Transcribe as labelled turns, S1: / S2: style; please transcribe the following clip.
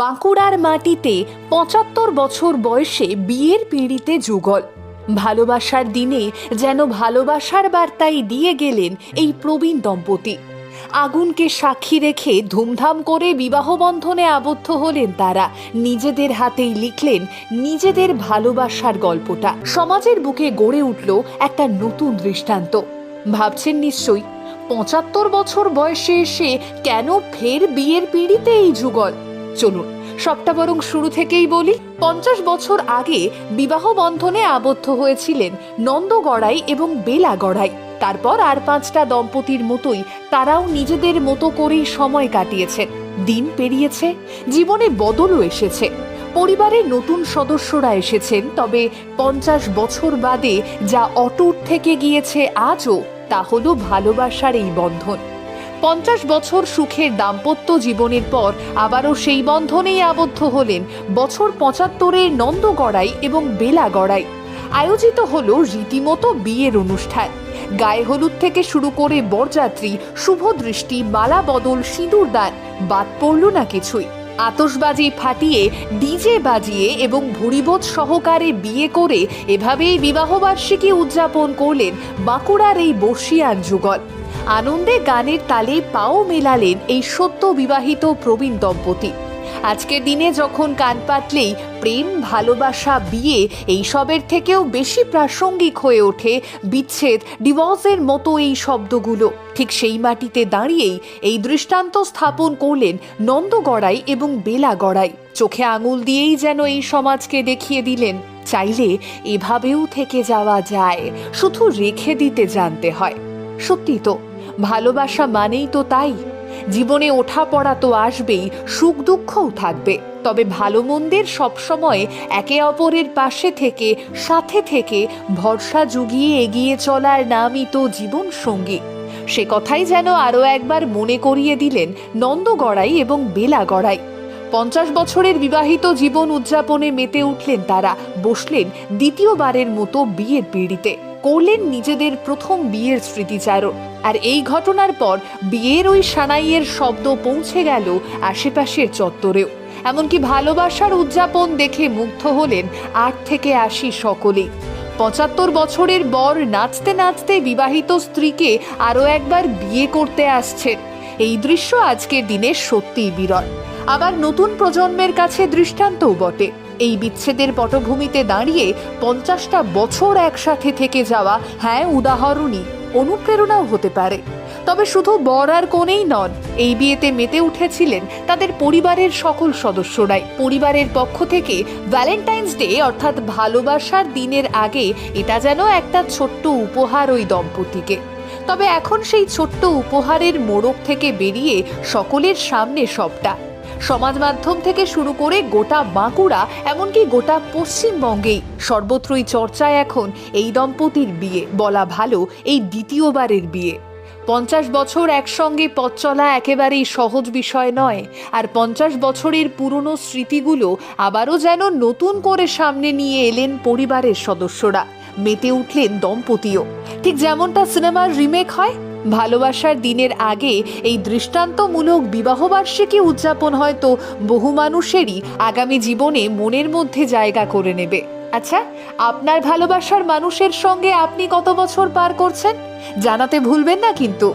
S1: বাঁকুড়ার মাটিতে পঁচাত্তর বছর বয়সে বিয়ের পিঁড়িতে যুগল। ভালোবাসার দিনে যেন ভালোবাসার বার্তাই দিয়ে গেলেন এই প্রবীণ দম্পতি। আগুনকে সাক্ষী রেখে ধুমধাম করে বিবাহ বন্ধনে আবদ্ধ হলেন তারা। নিজেদের হাতেই লিখলেন নিজেদের ভালোবাসার গল্পটা। সমাজের বুকে গড়ে উঠল একটা নতুন দৃষ্টান্ত। ভাবছেন নিশ্চয়ই, পঁচাত্তর বছর বয়সে এসে কেন ফের বিয়ের পিঁড়িতে এই যুগল? চলুন। সবটা বরং শুরু থেকেই বলি, পঞ্চাশ বছর আগে বিবাহ বন্ধনে আবদ্ধ হয়েছিলেন নন্দগড়াই এবং বেলাগড়াই। তারপর আর পাঁচটা দম্পতির মতোই তারাও নিজেদের মতো করেই সময় কাটিয়েছেন দিন পেরিয়েছে, জীবনে বদলও এসেছে। পরিবারে নতুন সদস্যরা এসেছেন, তবে পঞ্চাশ বছর বাদে যা অটুট থেকে গিয়েছে আজও, তা হলো ভালোবাসার এই বন্ধন। পঞ্চাশ বছর সুখের দাম্পত্য জীবনের পর আবারও সেই বন্ধনেই আবদ্ধ হলেন বছর পঁচাত্তরের নন্দগড়াই এবং বেলাগড়াই। আয়োজিত হল রীতিমতো বিয়ের অনুষ্ঠান। গায়ে হলুদ থেকে শুরু করে বরযাত্রী, শুভ দৃষ্টি, মালা বদল, সিঁদুর দান, বাদ পড়ল না কিছুই। আতসবাজি ফাটিয়ে, ডিজে বাজিয়ে এবং ভুরিবোধ সহকারে বিয়ে করে এভাবেই বিবাহবার্ষিকী উদযাপন করলেন বাঁকুড়ার এই বর্ষিয়ান যুগল। আনন্দে গানের তালে পাও মেলালেন এই সদ্য বিবাহিত প্রবীণ দম্পতি। আজকের দিনে যখন কান পাতলেই প্রেম, ভালোবাসা, বিয়ে এইসবের থেকেও বেশি প্রাসঙ্গিক হয়ে ওঠে বিচ্ছেদ, ডিভোর্সের মতো এই শব্দগুলো। ঠিক সেই মাটিতে দাঁড়িয়েই এই দৃষ্টান্ত স্থাপন করলেন নন্দগড়াই এবং বেলাগড়াই। চোখে আঙুল দিয়েই যেন এই সমাজকে দেখিয়ে দিলেন, চাইলে এভাবেও থেকে যাওয়া যায়, শুধু রেখে দিতে জানতে হয়। সত্যি তো ভালোবাসা মানেই তো তাই। জীবনে ওঠা পড়া তো আসবেই, সুখ দুঃখও থাকবে। তবে ভালো মন্দের সবসময় একে অপরের পাশে থেকে, সাথে থেকে ভরসা জুগিয়ে এগিয়ে চলার নামই তো জীবন সঙ্গী। সে কথাই যেন আরও একবার মনে করিয়ে দিলেন নন্দগড়াই এবং বেলাগড়াই। পঞ্চাশ বছরের বিবাহিত জীবন উদযাপনে মেতে উঠলেন তারা, বসলেন দ্বিতীয়বারের মতো বিয়ের পিঁড়িতে। করলেন নিজেদের প্রথম বিয়ের স্মৃতিচারণ। আর এই ঘটনার পর বিয়ের ওই সানাইয়ের শব্দ পৌঁছে গেল আশেপাশের চত্বরেও। এমনকি ভালোবাসার উদযাপন দেখে মুগ্ধ হলেন আট থেকে আশি সকলেই। পঁচাত্তর বছরের বর নাচতে নাচতে বিবাহিত স্ত্রীকে আরও একবার বিয়ে করতে আসছেন। এই দৃশ্য আজকের দিনে সত্যিই বিরল। আবার নতুন প্রজন্মের কাছে দৃষ্টান্তও বটে। এই বিচ্ছেদের পটভূমিতে দাঁড়িয়ে পঞ্চাশটা বছর একসাথে থেকে যাওয়া হ্যাঁ উদাহরণই অনুপ্রেরণাও হতে পারে। তবে শুধু বর আর কোনেই নন, এই বিয়েতে মেতে উঠেছিলেন তাদের পরিবারের সকল সদস্যরাই। পরিবারের পক্ষ থেকে ভ্যালেন্টাইন্স ডে, অর্থাৎ ভালোবাসার দিনের আগে, এটা যেন একটা ছোট্ট উপহার ওই দম্পতিকে। তবে এখন সেই ছোট্ট উপহারের মোড়ক থেকে বেরিয়ে সকলের সামনে সবটা। সমাজ মাধ্যম থেকে শুরু করে গোটা বাঁকুড়া, এমনকি গোটা পশ্চিমবঙ্গেই সর্বত্রই চর্চায় এখন এই দম্পতির বিয়ে। বলা ভালো এই দ্বিতীয়বারের বিয়ে। পঞ্চাশ বছর একসঙ্গে পথ চলা একেবারেই সহজ বিষয় নয়, আর পঞ্চাশ বছরের পুরনো স্মৃতিগুলো আবারও যেন নতুন করে সামনে নিয়ে এলেন পরিবারের সদস্যরা। মেতে উঠলেন দম্পতিও। ঠিক যেমনটা সিনেমার রিমেক হয় ভালোবাসার দিনের আগে এই দৃষ্টান্তমূলক বিবাহবার্ষিকী উদযাপন হয়তো বহু মানুষেরই আগামী জীবনে মনের মধ্যে জায়গা করে নেবে। আচ্ছা আপনার ভালোবাসার মানুষের সঙ্গে আপনি কত বছর পার করছেন? জানাতে ভুলবেন না কিন্তু।